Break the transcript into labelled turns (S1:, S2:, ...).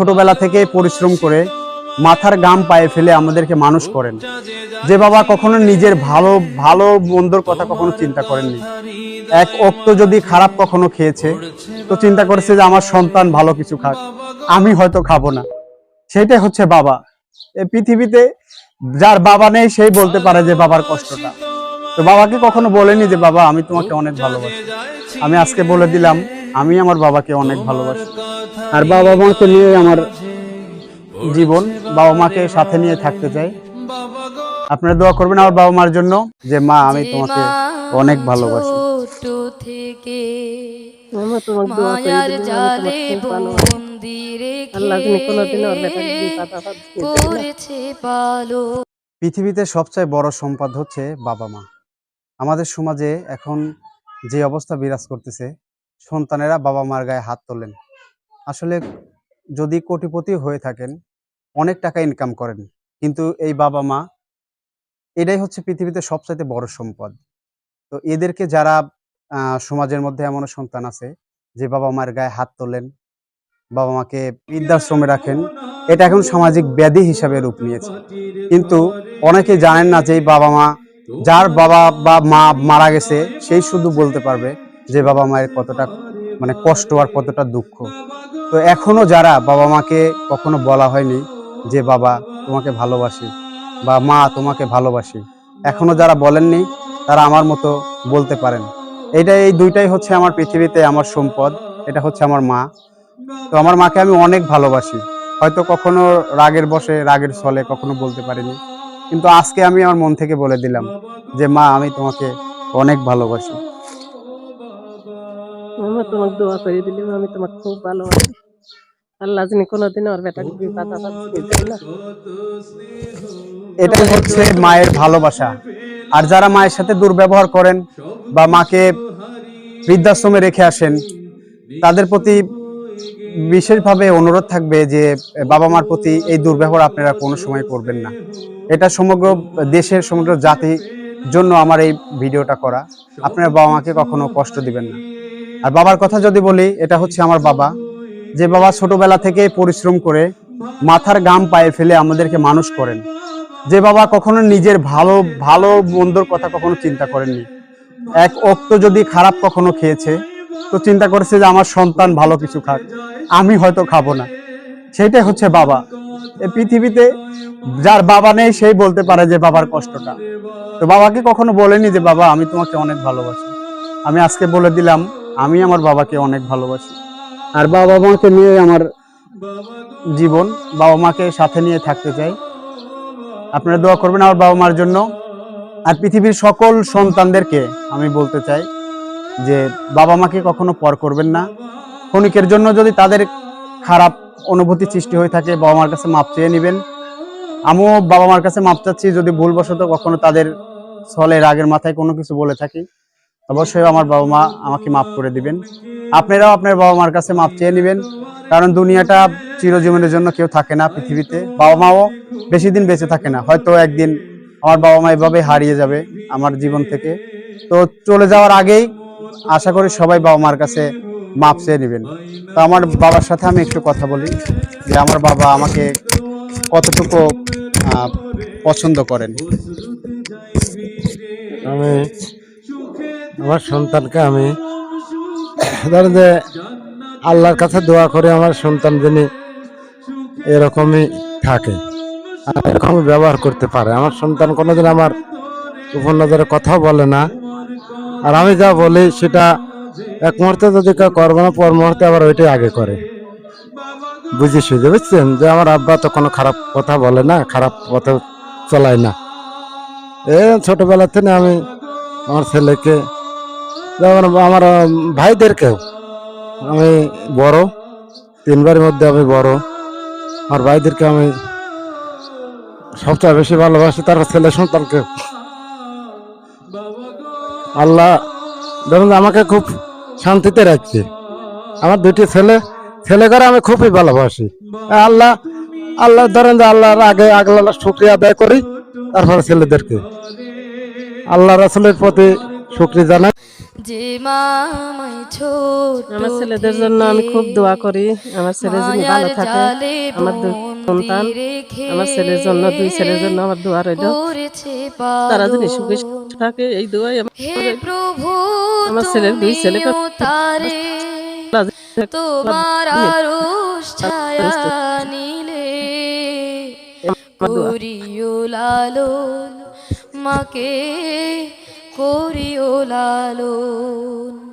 S1: ছোটবেলা থেকে পরিশ্রম করে মাথার গাম পায়ে ফেলে আমাদেরকে মানুষ করেন। যে বাবা কখনো নিজের ভালো ভালো, মন্দর কথা কখনো চিন্তা করেননি। এক অক্ত যদি খারাপ কখনো খেয়েছে, তো চিন্তা করেছে যে আমার সন্তান ভালো কিছু খাক, আমি হয়তো খাব না। সেটাই হচ্ছে বাবা। এই পৃথিবীতে যার বাবা নেই, সেই বলতে পারে যে বাবার কষ্টটা। তো বাবাকে কখনো বলেনি যে, বাবা, আমি তোমাকে অনেক ভালোবাসি। আমি আজকে বলে দিলাম আমি আমার বাবাকে অনেক ভালোবাসি। আর বাবা মাকে নিয়ে আমার জীবন। বাবা মাকে সাথে নিয়ে থাকতে চাই। আপনারা দোয়া করবেন আমার বাবা মার জন্য যে মা আমি তোমাকে অনেক ভালোবাসি।
S2: মায়ার জালে। বন্দি রেখে পালো
S1: পৃথিবীতে সবচেয়ে বড় সম্পদ হচ্ছে বাবা মা। আমাদের সমাজে এখন যে অবস্থা বিরাজ করতেছে সন্তানেরা বাবা মার গায়ে হাত তোলেন। আসলে যদি কোটিপতি হয়ে থাকেন, অনেক টাকা ইনকাম করেন, কিন্তু এই বাবা মা এটাই হচ্ছে পৃথিবীতে সবচাইতে বড় সম্পদ। তো এদেরকে যারা সমাজের মধ্যে এমন সন্তান আছে, যে বাবা মার গায়ে হাত তোলেন, বাবা মাকে বৃদ্ধাশ্রমে রাখেন, এটা এখন সামাজিক ব্যাধি হিসাবে রূপ নিয়েছে। কিন্তু অনেকে জানেন না যে বাবা মা, যার বাবা বা মা মারা গেছে, সেই শুধু বলতে পারবে যে বাবা মায়ের কতটা মানে কষ্ট আর কতটা দুঃখ। তো এখনও যারা বাবা মাকে কখনো বলা হয়নি যে, বাবা, তোমাকে ভালোবাসি বা মা, তোমাকে ভালোবাসি। এখনও যারা বলেননি, তারা আমার মতো বলতে পারেন। এইটা এই দুইটাই হচ্ছে আমার পৃথিবীতে আমার সম্পদ, এটা হচ্ছে আমার মা। তো আমার মাকে আমি অনেক ভালোবাসি। হয়তো কখনো রাগের বসে, রাগের ছলে কখনো বলতে পারিনি। কিন্তু আজকে আমি আমার মন থেকে বলে দিলাম যে, মা, আমি তোমাকে অনেক ভালোবাসি।
S3: মামা তোমাকে দোয়া করে দিলি আমি তোমাকে খুব ভালোবাসি। আল্লাহ যিনি কোনোদিন ওর বেটাকে বিপদ দিও না।
S1: এটাই হচ্ছে মায়ের ভালোবাসা। আর যারা মায়ের সাথে দুর্ব্যবহার করেন বা মাকে বৃদ্ধাশ্রমে রেখে আসেন, তাদের প্রতি বিশেষভাবে অনুরোধ থাকবে যে বাবা মার প্রতি এই দুর্ব্যবহার আপনারা কোনো সময় করবেন না। এটা সমগ্র দেশের, সমগ্র জাতির জন্য আমার এই ভিডিওটা করা। আপনারা বাবা মাকে কখনো কষ্ট দিবেন না। আর বাবার কথা যদি বলি, এটা হচ্ছে আমার বাবা, যে বাবা ছোটবেলা থেকে পরিশ্রম করে মাথার গাম পায়ে ফেলে আমাদেরকে মানুষ করেন। যে বাবা কখনো নিজের ভালো ভালো, মন্দর কথা কখনো চিন্তা করেননি। এক অক্ত যদি খারাপ কখনো খেয়েছে, তো চিন্তা করেছে যে আমার সন্তান ভালো কিছু খাক, আমি হয়তো খাব না। সেটাই হচ্ছে বাবা। এই পৃথিবীতে যার বাবা নেই, সেই বলতে পারে যে বাবার কষ্টটা। তো বাবাকে কখনো বলেনি যে, বাবা, আমি তোমাকে অনেক ভালোবাসি। আমি আজকে বলে দিলাম আমি আমার বাবাকে অনেক ভালোবাসি। আর বাবা মাকে নিয়ে আমার জীবন, বাবা মাকে সাথে নিয়ে থাকতে চাই। আপনারা দোয়া করবেন আমার বাবা মার জন্য। আর পৃথিবীর সকল সন্তানদেরকে আমি বলতে চাই যে বাবা মাকে কখনো পর করবেন না। ক্ষণিকের জন্য যদি তাদের খারাপ অনুভূতি সৃষ্টি হয়ে থাকে, বাবা মার কাছে মাপ চেয়ে নেবেন। আমিও বাবা মার কাছে মাপ চাচ্ছি, যদি ভুলবশত কখনো তাদের ছলে রাগের মাথায় কোনো কিছু বলে থাকি। অবশ্যই আমার বাবা মা আমাকে মাফ করে দিবেন। আপনারাও আপনার বাবা মার কাছে মাপ চেয়ে নেবেন, কারণ দুনিয়াটা চিরজীবনের জন্য কেউ থাকে না পৃথিবীতে। বাবা মাও বেশি দিন বেঁচে থাকে না, হয়তো একদিন আমার বাবা মা এভাবে হারিয়ে যাবে আমার জীবন থেকে। তো চলে যাওয়ার আগেই আশা করি সবাই বাবা মার কাছে মাপ চেয়ে নেবেন। তো আমার বাবার সাথে আমি একটু কথা বলি, যে আমার বাবা আমাকে কতটুকু পছন্দ করেন।
S4: আমি আমার সন্তানকে আমি ধরেন যে আল্লাহর কাছে দোয়া করে, আমার সন্তান যিনি এরকমই থাকে, আর এরকমই ব্যবহার করতে পারে। আমার সন্তান কোনোদিন আমার উপর নজরে কথাও বলে না। আর আমি যা বলি, সেটা এক মুহূর্তে যদি কেউ করবে না, পর মুহূর্তে আবার ওইটাই আগে করে। বুঝি সুঝে বুঝছেন? যে আমার আব্বা তো কোনো খারাপ কথা বলে না, খারাপ পথে চলায় না। এ ছোটবেলা থেকে আমি আমার ছেলেকে যেমন আমার ভাইদেরকেও আমি বড়, তিনবারের মধ্যে আমি বড়। আমার ভাইদেরকে আমি সবচেয়ে বেশি ভালোবাসি, তার ছেলে সন্তানকে। আল্লাহ ধরুন আমাকে খুব শান্তিতে রাখছে। আমার দুটি ছেলে ছেলে করে আমি খুবই ভালোবাসি। আল্লাহ আল্লাহ ধরেন যে আল্লাহর আগে আল্লাহ শুক্রিয়া আদায় করি, তারপরে ছেলেদেরকে। আল্লাহ রাসুলের প্রতি শুক্রিয়া জানাই।
S2: যে মামাই ছোট
S3: আমার ছেলেদের জন্য আমি খুব দোয়া করি। আমার ছেলে যিনি ভালো থাকে। আমার দুই সন্তান। আমার ছেলের জন্য দুই ছেলের জন্য আমার দোয়া রইল। তারা যিনি সুখে থাকে এই দোয়াই আমার
S2: প্রভু
S3: আমার ছেলের দুই
S2: তারে তোমার আরশ ছায়া নিলে। করিও লালন মাকে করিও লালন।